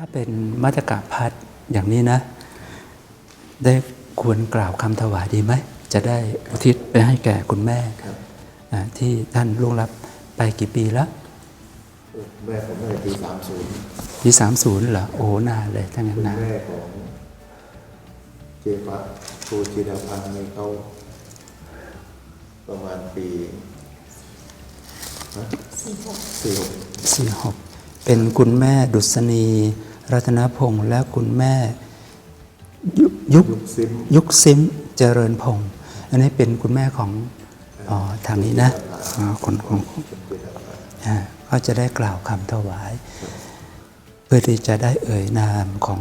ถ้าเป็นมัตกะพัดอย่างนี้นะ ได้ควรกล่าวคำถวายดีไหม จะได้อุทิศไปให้แก่คุณแม่ครับอ่าที่ท่านล่วงลับไปกี่ปีแล้วแม่ผมตั้งแต่ปีสามศูนย์ปีสามศูนย์เหรอ โอ้นานเลยทั้งนั้นคุณนานแม่ของเจฟัตครูจิรพันธ์นี่เขาประมาณปีสี่หกสี่หกเป็นคุณแม่ดุษณี รัตนพงษ์และคุณแม่ยุคยุคซิมเจริญพงษ์อันนี้เป็นคุณแม่ของออทางนี้นะคนของก็จะได้กล่าวคำถวาย เพื่อที่จะได้เอ่ยนามของ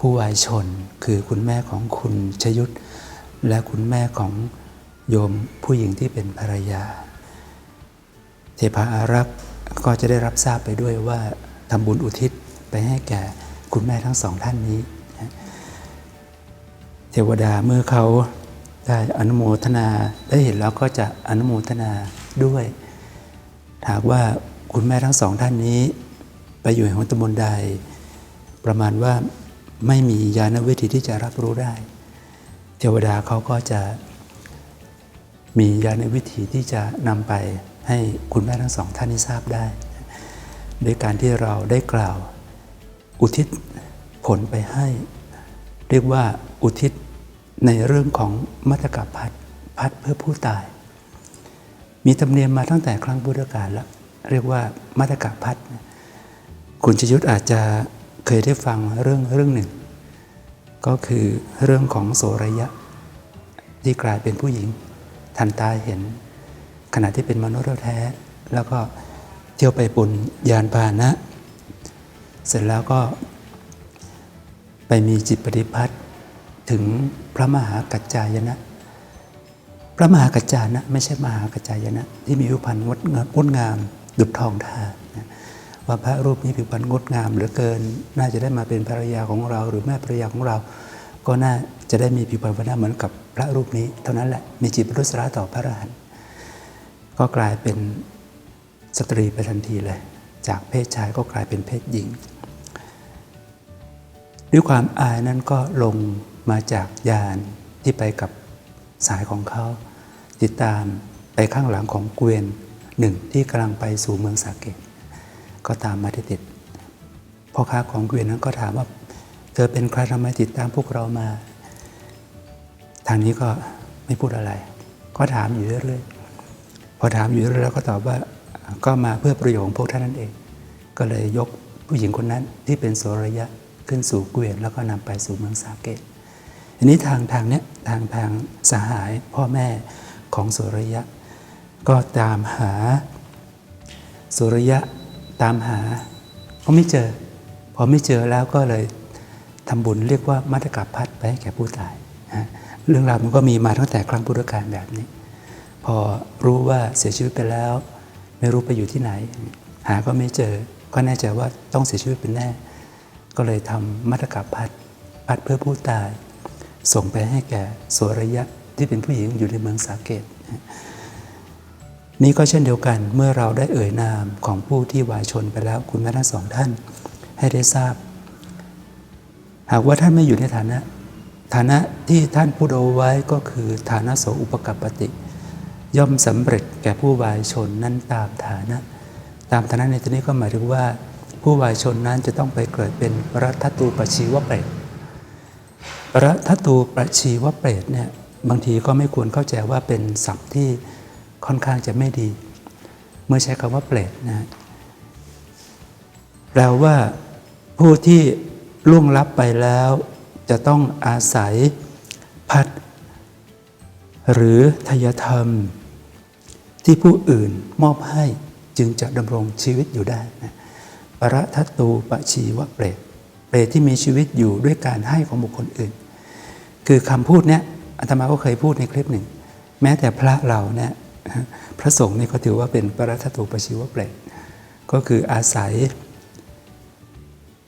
ผู้วายชน คือคุณแม่ของคุณชยุทธและคุณแม่ของโยมผู้หญิงที่เป็นภรรยา เทพาอารักษ์ก็จะได้รับทราบไปด้วยว่าทำบุญอุทิศไปให้แก่ คุณแม่ทั้งสองท่านนี้ เทวดาเมื่อเขาได้อนุโมทนาได้เห็นแล้วก็จะอนุโมทนาด้วย หากว่าคุณแม่ทั้งสองท่านนี้ ไปอยู่ในหัวตำบลใด ประมาณว่าไม่มียานวิธีที่จะรับรู้ได้ เทวดาเขาก็จะมียานวิธีที่จะนำไปให้คุณแม่ทั้งสองท่านนี้ทราบได้ โดยการที่เราได้กล่าว อุทิศผลไปให้ เรียกว่าอุทิศในเรื่องของมัตตกพัดพัดเพื่อผู้ตาย มีธรรมเนียมมาตั้งแต่ครั้งพุทธกาลแล้วเรียกว่ามัตตกพัดคุณชยุทธอาจจะเคยได้ฟังเรื่องเรื่องหนึ่ง ก็คือเรื่องของโสระยะ ที่กลายเป็นผู้หญิง ทันตาเห็น ขณะที่เป็นมนุษย์แท้แล้วก็เที่ยวไปบนยานพาหนะ เสร็จแล้วก็ไปมีจิตปฏิพัทธ์ถึงพระมหากัจจายนะ พระมหากัจจานะ ไม่ใช่มหากัจจายนะ ที่มีผิวพรรณงดงามงดงามดุจทองทานว่าพระรูปนี้ผิวพรรณงดงามเหลือเกิน น่าจะได้มาเป็นภรรยาของเรา หรือแม่ภรรยาของเรา ก็น่าจะได้มีผิวพรรณวันาเหมือนกับพระรูปนี้ เท่านั้นแหละมีจิตบริสุทธิ์ต่อพระอรหันต์ก็กลายเป็นสตรีไปทันทีเลย จากเพศชายก็กลายเป็นเพศหญิง ด้วยความอายนั้นก็ลงมาจากยานที่ไปกับสายของเขา ติดตามไปข้างหลังของเกวียนหนึ่งที่กำลังไปสู่เมืองสาเกต ก็ตามมาติดๆพ่อค้าของเกวียนนั้นก็ถามว่า เธอเป็นใครทำไมติดตามพวกเรามา ทางนี้ก็ไม่พูดอะไร ก็ถามอยู่เรื่อยๆพอถามอยู่เรื่อยๆแล้วก็ตอบว่าก็มาเพื่อประโยชน์ของพวกท่านนั่นเอง ก็เลยยกผู้หญิงคนนั้นที่เป็นโสระยะ ขึ้นสู่เกวียนแล้วก็นำไปสู่เมืองสาเกตอันนี้ทางทางเนี้ยทางทางสหายพ่อแม่ของสุริยะ ก็ตามหาสุริยะตามหาก็ไม่เจอ พอไม่เจอแล้วก็เลยทำบุญเรียกว่ามัตตกพัดไปให้แก่ผู้ตายนะเรื่องราวมันก็มีมาตั้งแต่ครั้งพุทธกาลแบบนี้ พอรู้ว่าเสียชีวิตไปแล้ว ไม่รู้ไปอยู่ที่ไหน หาก็ไม่เจอ ก็แน่ใจว่าต้องเสียชีวิตเป็นแน่ ก็เลยทำมัตตกพัดพัดเพื่อผู้ตาย ส่งไปให้แก่โสระยะที่เป็นผู้หญิงอยู่ในเมืองสาเกต นี่ก็เช่นเดียวกันเมื่อเราได้เอ่ยนามของผู้ที่วายชนไปแล้วคุณแม่ทั้งสองท่านให้ได้ทราบ หากว่าท่านไม่อยู่ในฐานะ ฐานะที่ท่านพูดเอาไว้ก็คือฐานะโสอุปกัปปติ ย่อมสำเร็จแก่ผู้วายชนนั้นตามฐานะ ตามฐานะในที่นี้ก็หมายถึงว่า ผู้วายชนนั้นจะต้องไปเกิดเป็นรัตตูปชีวเปรตรัตตูปชีวเปรตเนี่ยบางทีก็ไม่ควรเข้าใจว่าเป็นศัพท์ที่ค่อนข้างจะไม่ดี เมื่อใช้คำว่าเปรตนะแปลว่าผู้ที่ล่วงลับไปแล้วจะต้องอาศัยพัด หรือทยธรรม ที่ผู้อื่นมอบให้จึงจะดำรงชีวิตอยู่ได้นะ ปรทัตตูปชีวะเปรตเปรตที่มีชีวิตอยู่ด้วยการให้ของบุคคลอื่น คือคำพูดเนี้ยอาตมาก็เคยพูดในคลิปหนึ่ง แม้แต่พระเราเนี่ยพระสงฆ์นี่ก็ถือว่าเป็นปรัตตูปชิวะเปรตก็คืออาศัย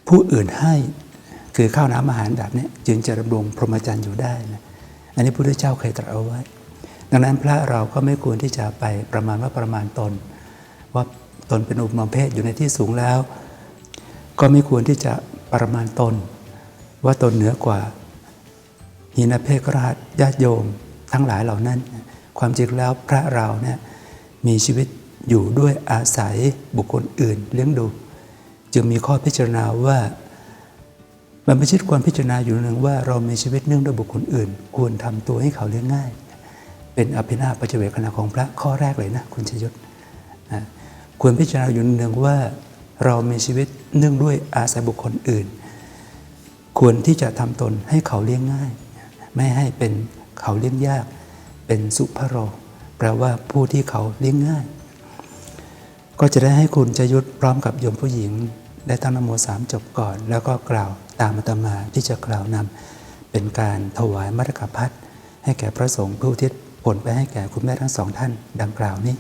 ผู้อื่นให้คือข้าวน้ำอาหารแบบนี้จึงจะดำรงพรหมจรรย์อยู่ได้นะอันนี้พระพุทธเจ้าเคยตรัสเอาไว้ ดังนั้นพระเราก็ไม่ควรที่จะไปประมาณว่าประมาณตน ว่า ตนเป็นอุปมาเพศอยู่ในที่สูงแล้ว ก็ไม่ควรที่จะประมาณตน ว่าตนเหนือกว่าหินเพกราชญาติโยม ทั้งหลายเหล่านั้น ความจริงแล้วพระเราเนี่ยมีชีวิตอยู่ด้วยอาศัยบุคคลอื่นเลี้ยงดู จึงมีข้อพิจารณาว่าบรรพชิตควรพิจารณาอยู่หนึ่งว่าเรามีชีวิตเนื่องด้วยบุคคลอื่น ควรทำตัวให้เขาเลี้ยงง่าย เป็นอภินาปัจเจเวคณาของพระข้อแรกเลยนะคุณชยศนะ ควรพิจารณาอยู่หนึ่งว่าเรามีชีวิตเนื่องด้วยอาศัยบุคคลอื่น ควรที่จะทำตนให้เขาเลี้ยงง่าย ไม่ให้เป็นเขาเลี้ยงยาก เป็นสุภโรแปลว่าผู้ที่เขาเลี้ยงง่าย ก็จะได้ให้คุณจะยุทธพร้อมกับโยมผู้หญิง ได้ตั้งนโมสามจบก่อน แล้วก็กล่าวตามอาตมาที่จะกล่าวนำเป็นการถวายมัตกพัฒให้แก่พระสงฆ์ผู้ทิศผลไปให้แก่คุณแม่ทั้งสองท่าน ดังกล่าวนี้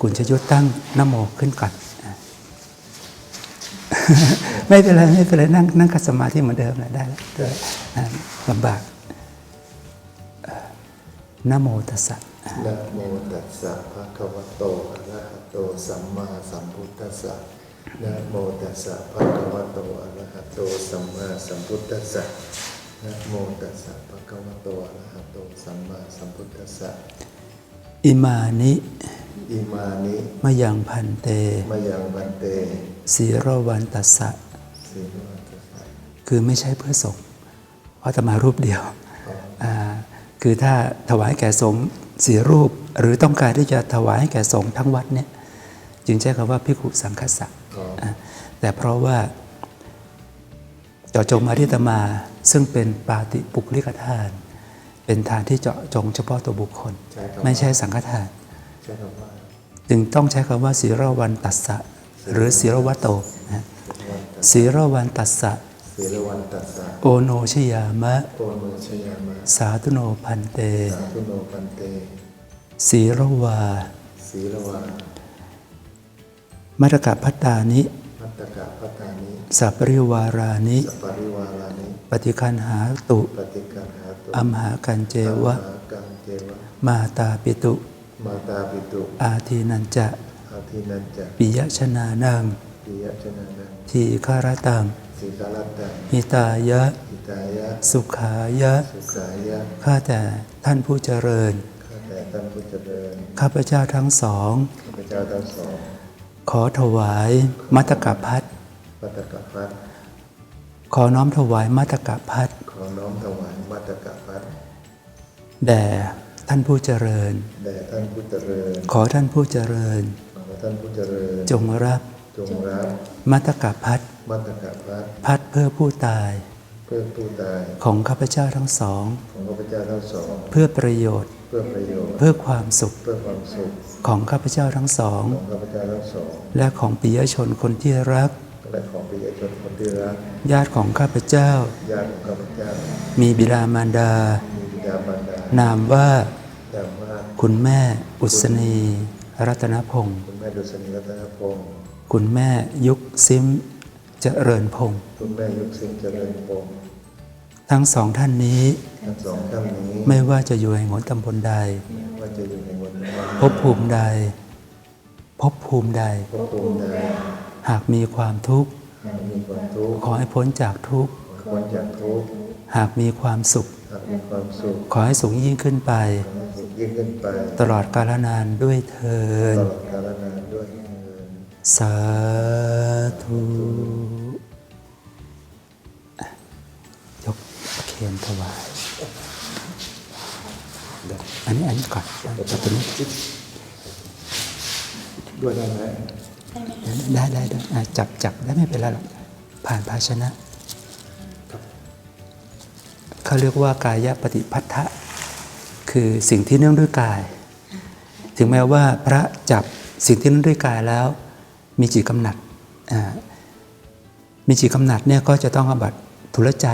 คุณจะยุทธตั้งนโมขึ้นก่อนไม่เป็นไรไม่เป็นไรนั่งนั่งคัสมาธิเหมือนเดิมแหละได้แล้วลำบากนโมตัสสะนะโมตัสสะภะคะวะโตอะระหะโตสัมมาสัมพุทธัสสะนะโมตัสสะภะคะวะโตอะระหะโตสัมมาสัมพุทธัสสะนะโมตัสสะภะคะวะโตอะระหะโตสัมมาสัมพุทธัสสะ อิมานิอิมานิมะยังพันเตมยังบันเตสีโรวันตัสสะสีโรตัสสะคือไม่ใช่เพื่อสงฆ์เพราะจะมารูปเดียวอ่าคือถ้าถวายแก่สงฆ์สีรูป หรือต้องการที่จะถวายให้แก่สงฆ์ทั้งวัดเนี่ยจึงใช้คำว่าพิคุสังคสะอ๋ออ่าแต่เพราะว่าเจาะจงมาที่ตมาซึ่งเป็นปาติปุกลิกทาน เป็นทานที่เจาะจงเฉพาะตัวบุคคลใช่ครับไม่ใช่สังฆทานใช้คำว่าจึงต้องใช้คำว่าสีรวันตัสสะหรือสีรวัตโตนะสีรวันตัสสะสีรวันตัสสะโอโนชยามะโอโนชยามะ สาธุโนพันเตสาธุโนปันเตสีรวาสีรวา มัตกะพัตตานิมัตตกะพัตตานิสัปริวารานิสัปปริวารานิ ปฏิคันหาตุปฏิกันหาตุ อัมหากันเจวะมหากังเจวะ มาตาปิตุ มาตาปิตุ อาทีนันจะอาทินันจะปิยชนานังปิยชนะนัง ทีฆารตังสีกาลตัง หิตายะอิตายะ สุขายะ สุขายะ ข้าแต่ท่านผู้เจริญ ข้าแต่ท่านผู้เจริญ ข้าพเจ้าทั้งสอง ข้าพเจ้าทั้งสอง ขอถวายมัตกะพัดมัตตกะพัดขอน้อมถวายมัตกะพัดขอน้อมถวาย มัตตกะพัดแด่ท่านผู้เจริญ แด่ท่านผู้เจริญ ขอท่านผู้เจริญ ขอท่านผู้เจริญ จงรับจงรับมัตกะพัดมัตตกะพัดพัดเพื่อผู้ตาย เพื่อผู้ตาย ของข้าพเจ้าทั้งสอง ของข้าพเจ้าทั้งสอง เพื่อประโยชน์ เพื่อประโยชน์ เพื่อความสุข เพื่อความสุข ของข้าพเจ้าทั้งสอง ของข้าพเจ้าทั้งสอง และของปิยชนคนที่รักและของปิยชนคนที่รัก ญาติของข้าพเจ้า ญาติของข้าพเจ้า มีบิดามารดามีบิดามารดานามว่าดามว่าคุณแม่อุศนีรัตนพงศ์คุณแม่ดุษณีรัตนพงศ์คุณแม่ยุคซิมเจริญพงศ์คุณแม่ยุคสิงห์เจริญพงศ์ทั้งสองท่านนี้ทั้งสองท่านนี้ ไม่ว่าจะอยู่ในหนตำบลใดว่าจะอยู่ในวันนี้ภพภูมิใดภพภูมิใด พบภูมิใดหากมีความทุกข์หากมีความทุกข์ ขอให้พ้นจากทุกข์พ้นจากทุกข์ หากมีความสุขหากมีความสุข ขอให้สูงยิ่งขึ้นไปขอให้สุขยิ่งขึ้นไปตลอดกาลนานด้วยเทินตลอดกาลนานด้วยเถิดสาธุอะยกเคียนถวายเดี๋ยวอันนี้อันนี้ก่อนจับตัวนี้ด้วยได้ไหมได้ได้ได้อะจับจับได้ไม่เป็นไรหรอกผ่านภาชนะ เขาเรียกว่ากายปฏิพัทธะคือสิ่งที่เนื่องด้วยกาย ถึงแม้ว่าพระจับสิ่งที่เนื่องด้วยกายแล้ว มีจิตกำหนัดมีจิตกำหนัดเนี่ยก็จะต้องอาบัตทุลใจ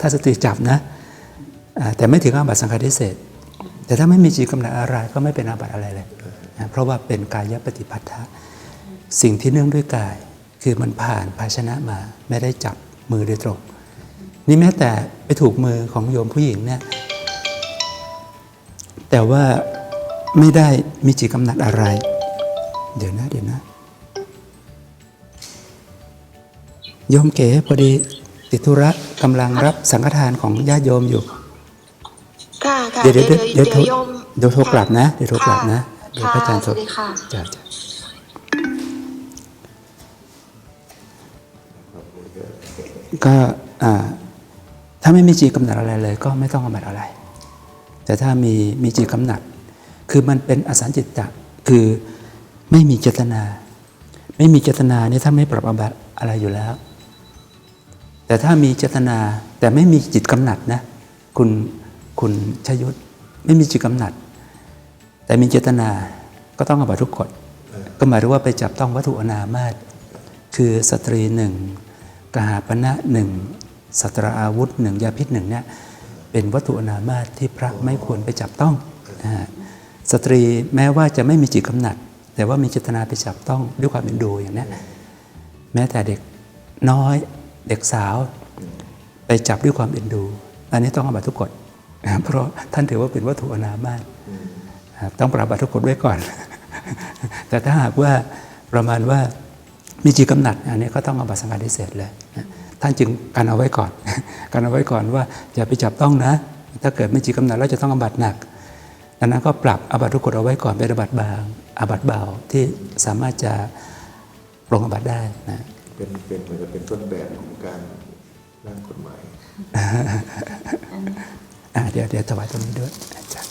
ถ้าสติจับนะแต่ไม่ถึงอาบัตสังฆาทิเศษแต่ถ้าไม่มีจิตกำหนัดอะไรก็ไม่เป็นอาบัตอะไรเลยนะเพราะว่าเป็นกายปฏิพัทธะสิ่งที่เนื่องด้วยกาย คือมันผ่านภาชนะมาไม่ได้จับมือโดยตรง นี่แม้แต่ไปถูกมือของโยมผู้หญิงเนี่ย แต่ว่าไม่ได้มีจิตกำหนัดอะไร เดี๋ยวนะ เดี๋ยวนะโยมเก๋พอดีติดธุระกำลังรับสังฆทานของญาติโยมอยู่ ค่ะค่ะเดี๋ยวเดี๋ยวเดี๋ยวเดี๋ยวโทรโยมเดี๋ยวโทรกลับนะ เดี๋ยวโทรกลับนะ เดี๋ยวค่ะพระอาจารย์โทรสวัสดีค่ะจ้าจ้าก็อ่า ถ้าไม่มีจีกำหนัดอะไรเลย ก็ไม่ต้องกำหนัดอะไร แต่ถ้ามีมีจีกำหนัด คือมันเป็นอสัญจิตตะคือไม่มีเจตนา ไม่มีเจตนานี่ท่านไม่ปรับอบัตอะไรอยู่แล้ว แต่ถ้ามีเจตนาแต่ไม่มีจิตกำหนัดนะคุณคุณชยุทธไม่มีจิตกำหนัด แต่มีเจตนาก็ต้องอบัตทุกกฎก็หมายถึงว่าไปจับต้องวัตถุอนามาตคือสตรีหนึ่งกหาปณะหนึ่ง สัตราอาวุธหนึ่งยาพิษหนึ่งเนี่ยเป็นวัตถุอนามาตที่พระไม่ควรไปจับต้องนะฮะสตรีแม้ว่าจะไม่มีจิตกำหนัด แต่ว่ามีเจตนาไปจับต้องด้วยความเป็นดูอย่างเนี้ยแม้แต่เด็กน้อยเด็กสาว ไปจับด้วยความเอ็นดู อันนี้ต้องอาบัตทุกกฎเพราะท่านถือว่าเป็นวัตถุอนามาตต้องปราบัตทุกกฎไว้ก่อน แต่ถ้าหากว่าประมาณว่ามีจีกำหนัด อันนี้ก็ต้องอาบัตสังฆาทิเศษเลย ท่านจึงการเอาไว้ก่อนการเอาไว้ก่อนว่าอย่าไปจับต้องนะ ถ้าเกิดไม่จีกำหนัดแล้วจะต้องอาบัตหนักดังนั้นก็ปรับอาบัตทุกกฎเอาไว้ก่อนเป็นอาบัตบางอาบัตเบาที่สามารถจะปรงอาบัตได้นะเป็นเป็นเหมือนกับเป็นต้นแบบของการร่างกฎหมายอ่าเดี๋ยวเดี๋ยวถวายตรงนี้ด้วยอาจารย์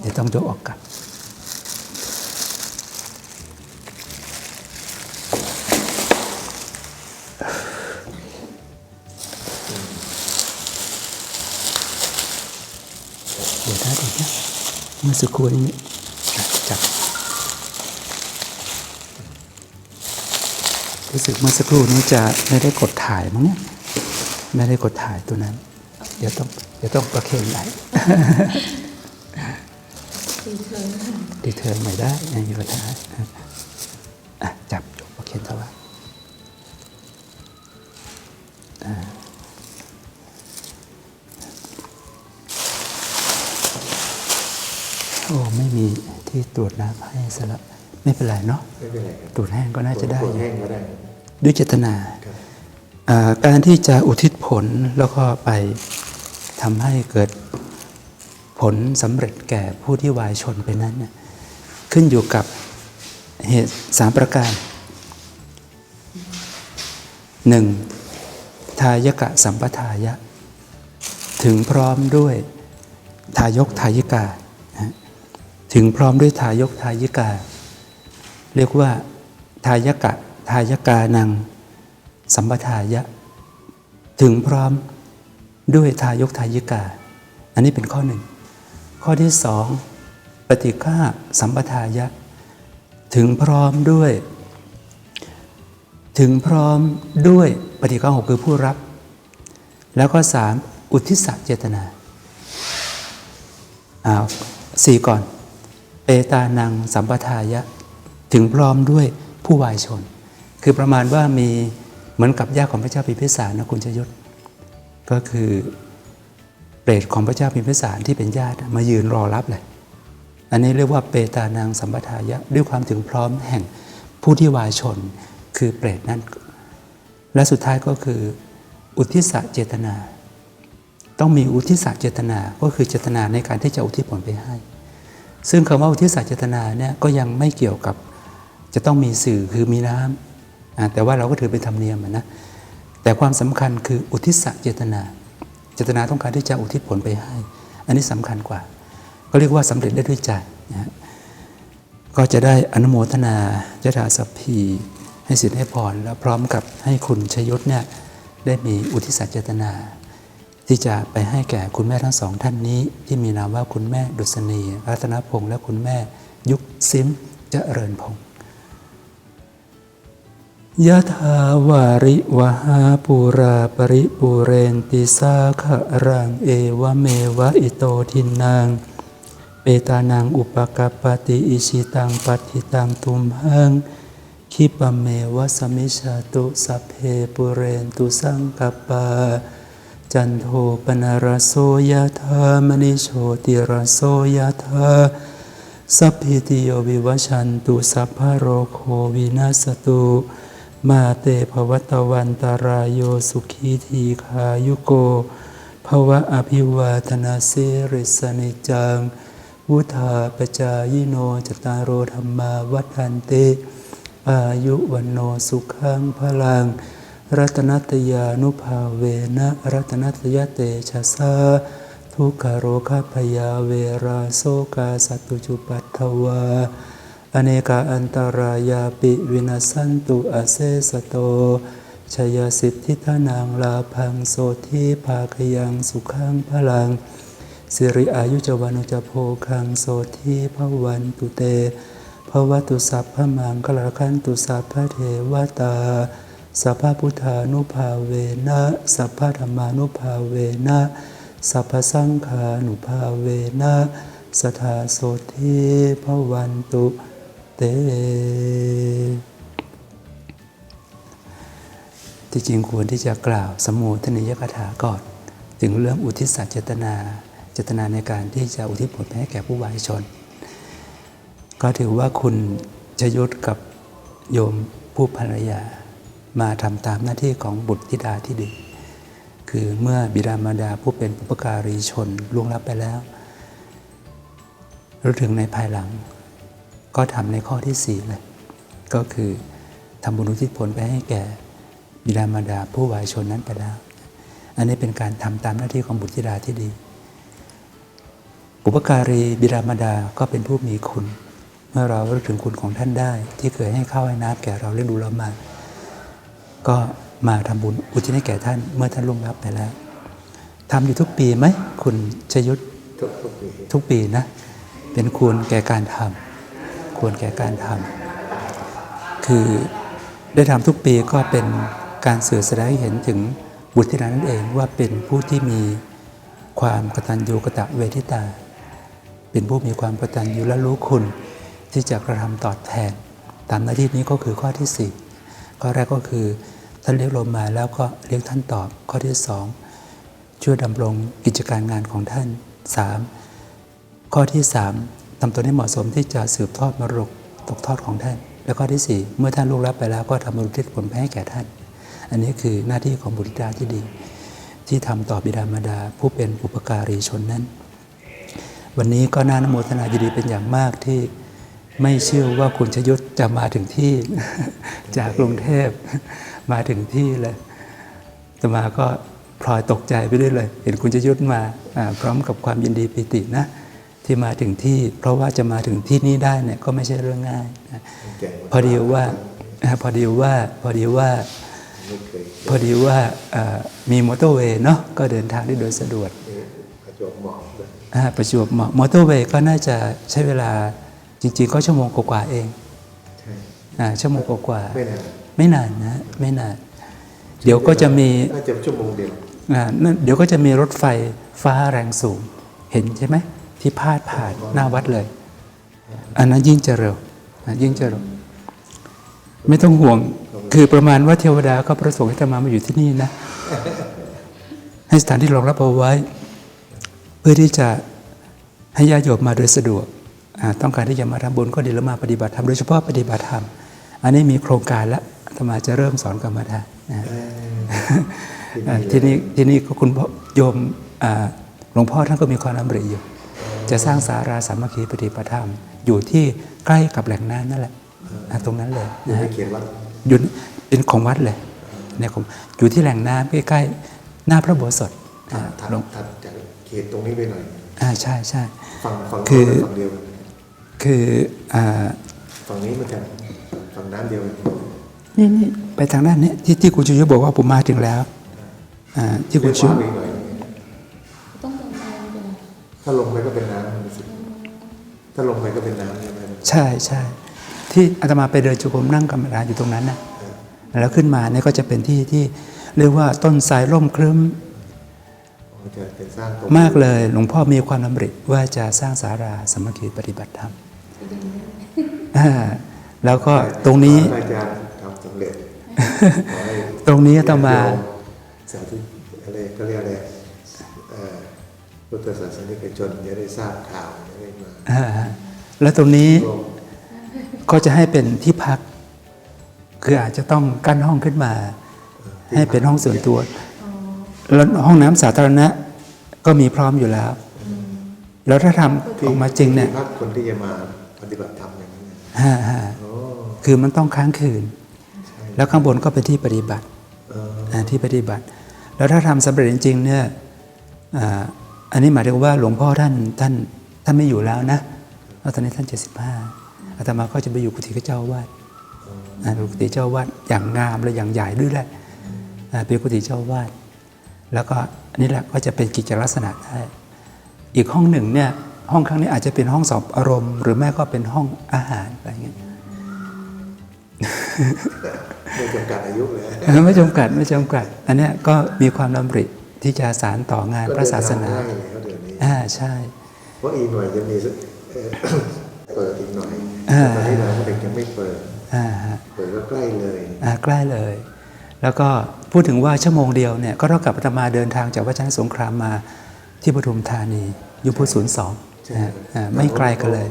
เดี๋ยวต้องยกออกกัน อสักครู่นี้อะจับรู้สึกเมื่อสักครู่นี้จะไม่ได้กดถ่ายมั้งเนี่ยไม่ได้กดถ่ายตัวนั้น เดี๋ยวต้องเดี๋ยวต้องประเคนไหลดีเทิร์นใหม่ได้ไม่มีปัญหา ที่ตรวจน้ำให้สละไม่เป็นไรเนาะไม่เป็นไรครับตรวจแห้งก็น่าจะได้ ตรวจอยู่แห้งก็ได้ ด้วยเจตนาครับอ่าการที่จะอุทิศผลแล้วก็ไปทำให้เกิดผลสำเร็จแก่ผู้ที่วายชนไปนั้นเนี่ยขึ้นอยู่กับเหตุสามประการหนึ่งทายกะสัมปทายะ ถึงพร้อมด้วยทายกทายิกานะฮะ ถึงพร้อมด้วยทายกทายิกา เรียกว่า ทายกะ ทายกานัง สัมปทายะ ถึงพร้อมด้วยทายกทายิกา อันนี้เป็นข้อหนึ่ง ข้อที่สองปฏิฆาสัมปทายะ ถึงพร้อมด้วย ถึงพร้อมด้วยปฏิฆาหกคือผู้รับ แล้วก็สามอุทิศเจตนาอ้าวสี่ก่อน เปตานังสัมปทายะ ถึงพร้อมด้วยผู้วายชน คือประมาณว่ามีเหมือนกับญาติของพระเจ้าพิมพิสารนะคุณชยศ ก็คือเปรตของพระเจ้าพิมพิสารที่เป็นญาติมายืนรอรับเลย อันนี้เรียกว่าเปตานังสัมปทายะด้วยความถึงพร้อมแห่งผู้ที่วายชน คือเปรตนั้นและสุดท้ายก็คือ อุทิศเจตนา ต้องมีอุทิศเจตนา ก็คือเจตนาในการที่จะอุทิศผลไปให้ ซึ่งคำว่าอุทิศเจตนาเนี่ยก็ยังไม่เกี่ยวกับจะต้องมีสื่อคือมีน้ำอ่าแต่ว่าเราก็ถือเป็นธรรมเนียมนะแต่ความสำคัญคืออุทิศเจตนา เจตนาต้องการที่จะอุทิศผลไปให้ อันนี้สำคัญกว่า ก็เรียกว่าสำเร็จได้ด้วยใจนะก็จะได้อนุโมทนายถาสัพพีให้สิทธิให้พรแล้วพร้อมกับให้คุณชยศเนี่ยได้มีอุทิศเจตนา ที่จะไปให้แก่คุณแม่ทั้งสองท่านนี้ ที่มีนามว่าคุณแม่ดุษณีรัตนพงษ์และคุณแม่ยุคซิมเจริญพงษ์ยะถาวาริวหาปูราปริปูเรนติสาขะรังเอวเมวะอิโตทินังเปตานังอุปกปปติอิชิตังปัติตังตุมหังคิปะเมวะสมิชาตุสัพเพปุเรนตุสังกปปา จันโทปนารโสยธามณิโชติรโสยธาสัพพิติโยวิวัชันตุสัพพะโรโควินาสตุมาเตภวตวันตารายโยสุขีทีขายุโกภวะอภิวาทนาสิริสนิจัง วุธาปจายโนจตารโรธรรมาวัฏันติอายุวันโนสุขังพลัง รัตนัตยานุภาเวนะรัตนัตยเตชะสาทุกขโรคพยาเวราโสกาสัตุจุปัตถวาอเนกาอันตรายาปิวินาสันตุอาเซสโตชยสิทธิธนางลาพังโสทีภาคยังสุขังพลัง สิริอายุจวานุจโพคังโสทีพวันตุเตภวตุสัพพมังคลาคันตุสัพพเทวตา สัพพพุทธานุภาเวนะสัพพธรรมานุภาเวนะสัพพสังฆานุภาเวนะสทาโสทีพวันตุเต ที่จริงควรที่จะกล่าวสมโภชนิยกถาก่อน ถึงเรื่องอุทิศสัจเจตนาเจตนาในการที่จะอุทิศผลไปให้แก่ผู้วายชน ก็ถือว่าคุณชยุทธกับโยมผู้ภรรยา มาทำตามหน้าที่ของบุตรธิดาที่ดี คือเมื่อบิดามารดาผู้เป็นปุปการีชนล่วงลับไปแล้วรู้ถึงในภายหลัง ก็ทำในข้อที่สี่เลย ก็คือทำบุญอุทิศผลไปให้แก่บิดามารดาผู้วายชนนั้นไปแล้ว อันนี้เป็นการทำตามหน้าที่ของบุตรธิดาที่ดีบุปการีบิดามารดาก็เป็นผู้มีคุณ เมื่อเรารู้ถึงคุณของท่านได้ ที่เคยให้ข้าวให้น้ำแก่เราเลี้ยงดูเรามา ก็มาทำบุญอุทิศให้แก่ท่านเมื่อท่านล่วงลับไปแล้วทำอยู่ทุกปีไหมคุณชยุทธทุกทุกปีทุกปีนะ เป็นควรแก่การทำควรแก่การทำคือได้ทำทุกปีก็เป็นการสื่อแสดงให้เห็นถึงบุตรธิดานั่นเองว่าเป็นผู้ที่มีความกตัญญูกตเวทิตา เป็นผู้มีความกตัญญูและรู้คุณ ที่จะกระทำตอบแทน ตามหน้าที่นี้ก็คือข้อที่สี่ข้อแรกก็คือ ท่านเรียกลมมาแล้วก็เรียกท่านตอบข้อที่สองช่วยดำรงกิจการงานของท่านสามข้อที่3ทำตัวให้เหมาะสมที่จะสืบทอดมรดกตกทอดของท่าน และข้อที่ 4 เมื่อท่านลูกรับไปแล้วก็ทำบุญทิศผลไปให้แก่ท่าน อันนี้คือหน้าที่ของบุตรดาที่ดี ที่ทำต่อบิดามารดาผู้เป็นอุปการีชนนั้น วันนี้ก็น่านโมทนายินดีเป็นอย่างมากที่ไม่เชื่อว่าคุณชยุทธจะมาถึงที่จากกรุงเทพ มาถึงที่เลยอาตมาก็พลอยตกใจไปด้วยเลย เห็นคุณชยุทธมาอ่าพร้อมกับความยินดีปิตินะที่มาถึงที่ เพราะว่าจะมาถึงที่นี้ได้เนี่ยก็ไม่ใช่เรื่องง่ายนะแก่พอดีว่าอ่าพอดีว่าพอดีว่าไม่เคยพอดีว่าอ่ามีมอเตอร์เวย์เนาะก็เดินทางได้โดยสะดวกมีประจวบเหมาะเลยอ่าประจวบเหมาะมอเตอร์เวย์ก็น่าจะใช้เวลาจริง ๆ ก็ชั่วโมงกว่าๆเองใช่อ่าชั่วโมงกว่าๆไม่นาน ไม่นานนะไม่นาน เดี๋ยวก็จะมีน่าจะชั่วโมงเดียวอ่านั่นเดี๋ยวก็จะมีรถไฟฟ้าแรงสูง เห็นใช่ไหมที่พาดผ่านหน้าวัดเลย อันนั้นยิ่งจะเร็วอะยิ่งจะเร็ว ไม่ต้องห่วงคือประมาณว่าเทวดาก็ประสงค์ให้ธรรมามาอยู่ที่นี่นะ ให้สถานที่รองรับเอาไว้ เพื่อที่จะให้ญาติโยมมาโดยสะดวกอ่าต้องการที่จะมาทำบุญก็ดีแล้วมาปฏิบัติธรรมโดยเฉพาะปฏิบัติธรรม อันนี้มีโครงการแล้ว อาตมาจะเริ่มสอนกรรมฐานนะอ่าที่นี่ที่นี่ก็คุณพ่อโยมอ่าหลวงพ่อท่านก็มีความดำริอยู่ จะสร้างสาราสามัคคีปฏิปธรรม อยู่ที่ใกล้กับแหล่งน้ำนั่นแหละอ่าตรงนั้นเลยยังนะไม่ฮะเขียนว่าอยู่เป็นของวัดเลยเนี่ยผมอยู่ที่แหล่งน้ำใกล้ๆหน้าพระโบสถอ่าถัดหลวงถัดจากเขตตรงนี้ไปหน่อยอ่าใช่ใช่ฝั่งฝั่งคือโน้นกับฝั่งเดียวกันคืออ่าฝั่งนี้มันจะฝั่งน้ำเดียวกั นนี่นี่ไปทางด้านนี้ที่ที่คุณชูยุบอกว่าผมมาถึงแล้วอ่าที่คุณชูเลี้ยวขวาไปหน่อยถ้าลงไปก็เป็นน้ำรู้สึกถ้าลงไปก็เป็นน้ำใช่ไหมใช่ใช่ที่อาตมาไปเดินจุกรมนั่งกรรมฐานอยู่ตรงนั้นนะแล้วขึ้นมาเนี่ยก็จะเป็นที่ที่เรียกว่าต้นไทรร่มครึ้มมันจะเป็นสร้างตรงมากเลยหลวงพ่อมีความดำริว่าจะสร้างสาราสามัคคีปฏิบัติธรรมอ่าแล้วก็ตรงนี้ขอให้อาจารย์ ตรงนี้อาตมาสาธุอะไรก็เรียกอะไรเอ่อพุทธศาสนิกชนจะได้ทราบข่าวจะได้มาอ่าแล้วตรงนี้ร่วมก็จะให้เป็นที่พัก คืออาจจะต้องกั้นห้องขึ้นมา ให้เป็นห้องส่วนตัว แล้วห้องน้ำสาธารณะก็มีพร้อมอยู่แล้ว แล้วถ้าทำออกมาจริงเนี่ยที่พักคนที่จะมาปฏิบัติธรรมอย่างนี้เนี่ยฮ่าฮ่าโอ้คือมันต้องค้างคืนใช่ แล้วข้างบนก็เป็นที่ปฏิบัติเอออ่าที่ปฏิบัติ แล้วถ้าทำสำเร็จจริงๆเนี่ยอ่าอันนี้หมายถึงว่าหลวงพ่อท่านท่านท่านไม่อยู่แล้วนะแล้วตอนนี้ท่าน 75อาตมาก็จะไปอยู่กุฏิเจ้าอาวาดอ่ากุฏิเจ้าอาวาดอย่างงามและอย่างใหญ่ด้วยแหละอ่าเป็นกุฏิเจ้าอาวาดแล้วก็อันนี้แหละก็จะเป็นกิจลักษณะได้อีกห้องหนึ่งเนี่ยห้องครั้งนี้อาจจะเป็นห้องสอบอารมณ์ หรือแม่ก็เป็นห้องอาหารอะไรอย่างเงี้ย ไม่จำกัดอายุเลยเออไม่จำกัดไม่จำกัด อันเนี้ยก็มีความดำริที่จะสารต่องานพระศาสนาก็เดิทงง่ายเลยเขาเดี๋ยวนี้อ่าใช่เพราะอีกหน่อยจะมีสักเอ่อเปิดอีกหน่อยอ่าตอนนี้เราเด็กยังไม่เปิดอ่าฮะเปิดก็ใกล้เลยอ่าใกล้เลย แล้วก็พูดถึงว่าชั่วโมงเดียวเนี่ยก็เท่ากับอาตมาเดินทางจากวัชรสงครามมาที่ปทุมธานีอยุพุศูนย์สองใช่อ่าไม่ไกลกันเลย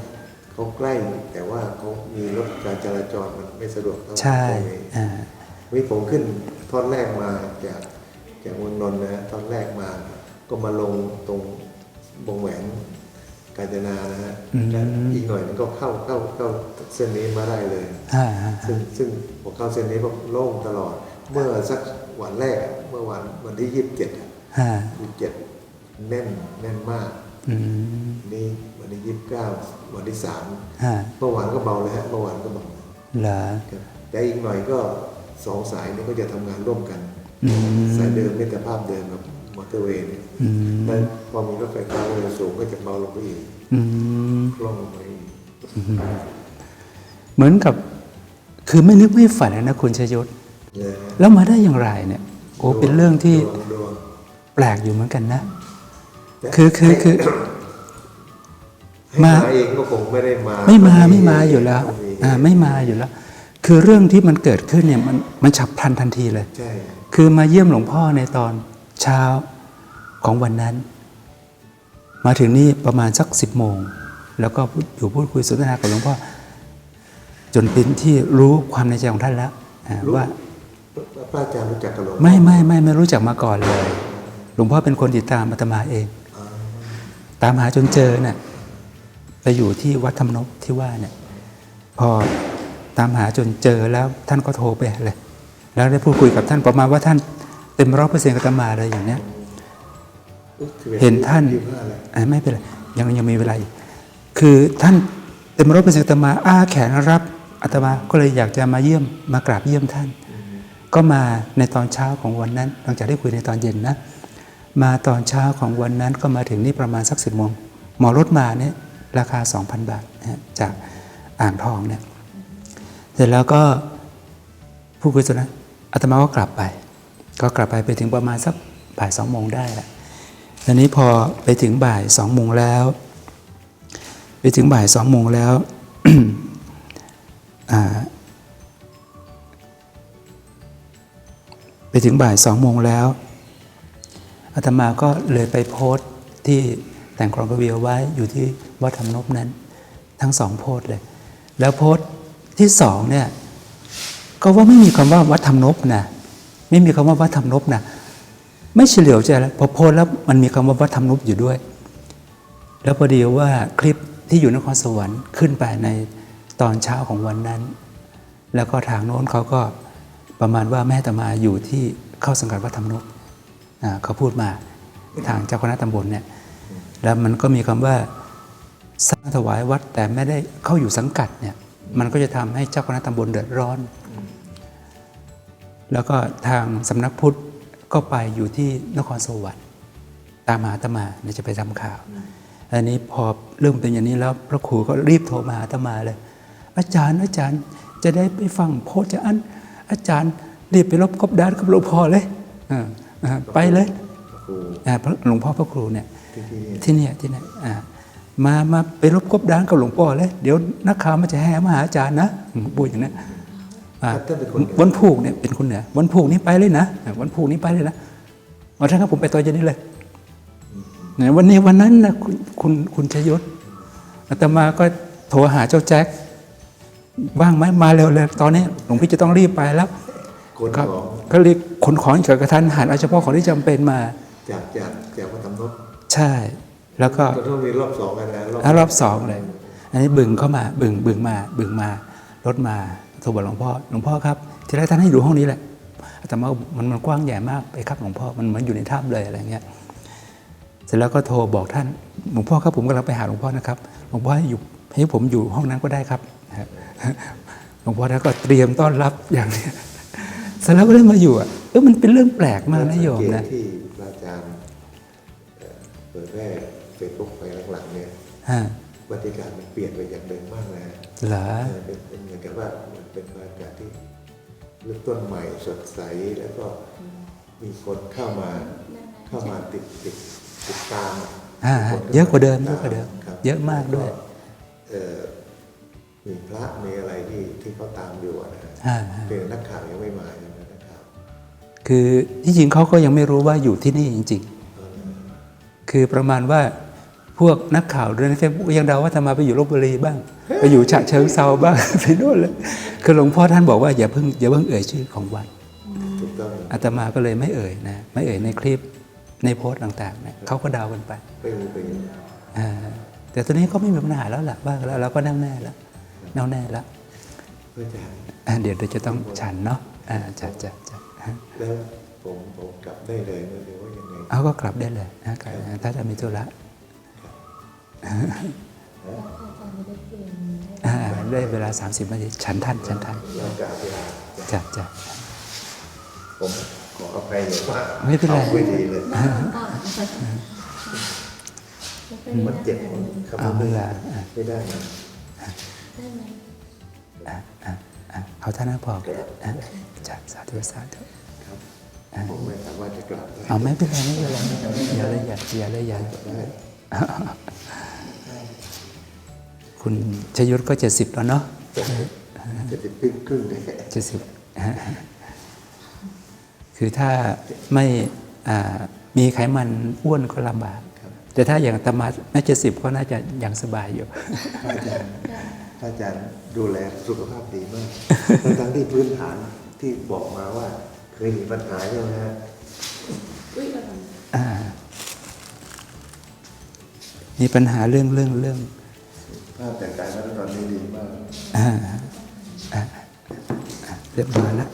เขาใกล้แต่ว่าเขามีรถการจราจรมันไม่สะดวกเท่าใช่ตรงนี้อ่าวันนี้ผมขึ้นท่อนแรกมาจากจากเมืองนนท์นะฮะท่อนแรกมา ก็มาลงตรงวงแหวนกาญจนานะฮะแล้วอีกหน่อยมันก็เข้าเข้าเข้าเส้นนี้มาได้เลยอ่าฮะซึ่งซึ่งพอเข้าเส้นนี้ก็โล่งตลอด เมื่อสักวันแรกอะเมื่อวันวันที่ยี่สิบเจ็ดอ่ายี่สิบเจ็ดแน่นแน่นมากอืมนี่วันที่ยี่สิบเก้า วันที่สามอ่าเมื่อวานก็เบาเลยฮะเมื่อวานก็เบาเหรอครับแต่อีกหน่อยก็สองสายนี้ก็จะทำงานร่วมกันอืมสายเดิมมิตรภาพเดิมกับมอเตอร์เวย์เนี่ยอืมแล้วพอมีรถไฟฟ้าความเร็วสูงก็จะเบาลงไปอีกอืมคล่องลงไปอีกเหมือนกับ คือไม่นึกไม่ฝันนะคุณชยศเนี่ยแล้วมาได้อย่างไรเนี่ย โอ้เป็นเรื่องที่ดวงดวงแปลกอยู่เหมือนกันนะแต่คือคือคือให้ มามาเองก็คงไม่ได้มา ไม่มาวันนี้ไม่มาอยู่แล้วต้องมีอ่าไม่มาอยู่แล้ว คือเรื่องที่มันเกิดขึ้นเนี่ยมันมันฉับพลันทันทีเลยใช่คือมาเยี่ยมหลวงพ่อในตอนเช้าของวันนั้น มาถึงนี่ประมาณสักสิบโมง แล้วก็พูดอยู่พูดคุยสนทนากับหลวงพ่อจนเป็นที่รู้ความในใจของท่านแล้วอ่ารู้ว่าพระอาจารย์รู้จักกับหลวงพ่อไม่ไม่ไม่ไม่รู้จักมาก่อนเลย หลวงพ่อเป็นคนติดตามอาตมาเองอ่าตามหาจนเจอเนี่ย ไปอยู่ที่วัดธรรมนบที่ว่าเนี่ยพอตามหาจนเจอแล้วท่านก็โทรไปเลย แล้วได้พูดคุยกับท่านประมาณว่าท่านเต็มร้อยเปอร์เซ็นต์กับอาตมาเลยอย่างเนี้ยเห็นท่านไม่เป็นไรยังยังมีเวลาอยู่คือท่านเต็มร้อยเปอร์เซ็นต์อาตมาอ้าแขนรับอาตมาก็เลยอยากจะมาเยี่ยมมากราบเยี่ยมท่าน ก็มาในตอนเช้าของวันนั้น หลังจากได้คุยในตอนเย็นนะ มาตอนเช้าของวันนั้นก็มาถึงนี่ประมาณสักสิบโมงหมอรถมาเนี่ย ราคา 2,000 บาทนะจากอ่างทองเนี่ยเสร็จแล้วก็ผู้คุยสนทนาอาตมาก็กลับไป ก็กลับไปไปถึงประมาณสักบ่ายสองโมงได้แหละทีนี้พอไปถึงบ่ายสองโมงแล้ว ไปถึงบ่ายสองโมงแล้วอาไปถึงบ่ายสองโมงแล้วอาตมาก็เลยไปโพสต์ที่แต่งกรอนกวีเอาไว้อยู่ที่ วัดธรรมนบนั้น ทั้งสองโพสเลย แล้วโพสที่สองเนี่ยก็ว่าไม่มีคำว่าวัดธรรมนบนะไม่มีคำว่าวัดธรรมนบนะไม่เฉลียวใจแล้วพอโพสแล้วมันมีคำว่าวัดธรรมนบอยู่ด้วย แล้วพอดีว่าคลิปที่อยู่นครสวรรค์ขึ้นไปในตอนเช้าของวันนั้น แล้วก็ทางโน้นเขาก็ประมาณว่าแม่ตมาอยู่ที่เข้าสังกัดวัดธรรมนกอ่าเขาพูดมาทางเจ้าคณะตำบลเนี่ยแล้วมันก็มีคำว่า สร้างถวายวัดแต่ไม่ได้เข้าอยู่สังกัดเนี่ยมันก็จะทำให้เจ้าคณะตำบลเดือดร้อน แล้วก็ทางสำนักพุทธก็ไปอยู่ที่นครสวรรค์ตามหาอาตมาเนี่ยจะไปทำข่าว อันนี้พอเรื่องเป็นอย่างนี้แล้วพระครูก็รีบโทรมาหาตมาเลย อาจารย์อาจารย์จะได้ไปฟังโพสจะอันอาจารย์รีบไปรบกบดานกับหลวงพ่อเลยอ่าไปเลยอ่าพระหลวงพ่อพระครูเนี่ยที่นี่ที่เนี่ยที่เนี่ยอ่า มามาไปรบกบดานกับหลวงพ่อเลยเดี๋ยวนักข่าวมันจะแห่มาหาอาจารย์นะอืมพูดอย่างนั้นอ่าท่านเป็นคนเหนือวันผูกเนี่ยเป็นคนเหนือวันผูกนี้ไปเลยนะอ่าวันผูกนี้ไปเลยนะวันท่านครับผมไปตอนเย็นนี้เลยเนี่ยวันนี้วันนั้นนะคุณคุณคุณชยศอาตมาก็โทรหาเจ้าแจ็คว่างไหมมาเร็วเลยตอนนี้หลวงพี่จะต้องรีบไปแล้วคนครับของก็เรียกขนของเกิดกระทันหันเอาเฉพาะของที่จำเป็นมา จากจากจากวัดทำนบใช่ แล้วก็ก็ต้องมีรอบสองกันนะอะรอบสองเลย อันนี้บึงเข้ามาบึงบึงมาบึงมารถมาโทรบอกหลวงพ่อหลวงพ่อครับที่แรกท่านให้ดูห้องนี้แหละแต่ว่ามันมันกว้างใหญ่มากไปครับหลวงพ่อมันเหมือนอยู่ในถ้ำเลยอะไรเงี้ยเสร็จแล้วก็โทรบอกท่านหลวงพ่อครับผมกำลังไปหาหลวงพ่อนะครับหลวงพ่อให้อยู่ให้ผมอยู่ห้องนั้นก็ได้ครับหลวงพ่อท่านก็เตรียมต้อนรับอย่างนี้เสร็จแล้วก็ได้มาอยู่อะเออมันเป็นเรื่องแปลกมากนะโยมสังเกนะตที่พระอาจารย์เอ่อเผยแพร่เฟซบุ๊กไปหลังๆเนี่ยฮะบรรยากาศมันเปลี่ยนไปอย่างเดิมมากนะเหรอเออเป็นเป็นเหมือนกับว่ามันเป็นบรรยากาศที่เริ่มต้นใหม่สดใสแล้วก็มีคนเข้ามาเข้ามาติดติดติดตามอ่ามีคนข้เยอะกว่าเดิมติเยอะกว่าเดิมครับเยอะมากด้วยแล้เอ่อมีพระมีอะไรที่ที่เขาตามอยู่อะนะฮะอ่าเพียงนักข่าวยังไม่มาใช่ไหมนักข่าวคือที่จริงเขาก็ยังไม่รู้ว่าอยู่ที่นี่จริง ๆ คือประมาณว่า พวกนักข่าวในเฟซบุ๊กยังเดาว่าทำไมาไปอยู่ลบบุรีบ้าง ไปอยู่ฉะเชิงเซาบ้าง ไปโน่นเลยคือหลวงพ่อท่านบอกว่าอย่าเพิ่งอย่าเพิ่งเอ่ยชื่อของวัดถูกต้องอาตมาก็เลยไม่เอ่ยนะ ไม่เอ่ยในคลิปในโพสต์ต่างๆนะเขาก็เดากันไปไปมีไปอยู่อ่าแต่ตอนนี้ก็ไม่มีปัญหาแล้วล่ะว่าแล้วเราก็แน่วแน่แล้วแน่วแน่แล้วพระอาจารย์อ่าเดี๋ยวเดี๋ยวจะต้องฉันเนาะอ่าจะจะจะฮะแล้วผมผมกลับได้เลยไหมหรือว่ายังไงเอาก็กลับได้เลยนะถ้าจะมีธุระอ่า ได้เวลา 30นาทีฉันท่านฉันท่านเรากลับจะจะผมขออภัยเลยว่าไม่เป็นไรอาไม่ดีเลยมันเจ็บมันคำเอาพูดเวไม่ได้อะไม่ได้เอาท่านนั้นพอกันอะจะสาธุสาธุครับผมไม่สามารถจะกลับเอาไม่เป็นไรไม่เป็นไรอย่าเลยอย่าอย่าเลยอย่าได้ คุณชยุทธก็เจ็ดสิบแล้วเนาะจะติดครึ่งครึ่งเลยเจ็ดสิบคือถ้าไม่อ่ามีไขมันอ้วนก็ลำบากแต่ถ้าอย่างตมาแม่เจ็ดสิบก็น่าจะยังสบายอยู่พระอาจารย์พระอาจารย์ดูแลสุขภาพดีมากทั้งๆที่พื้นฐานที่บอกมาว่า เคยมีปัญหาใช่ไหมฮะอ่ามีปัญหาเรื่องเรื่องเรื่องภาพแต่งกายแล้วตอนนี้ดีมากเรียบร้อยแล้ว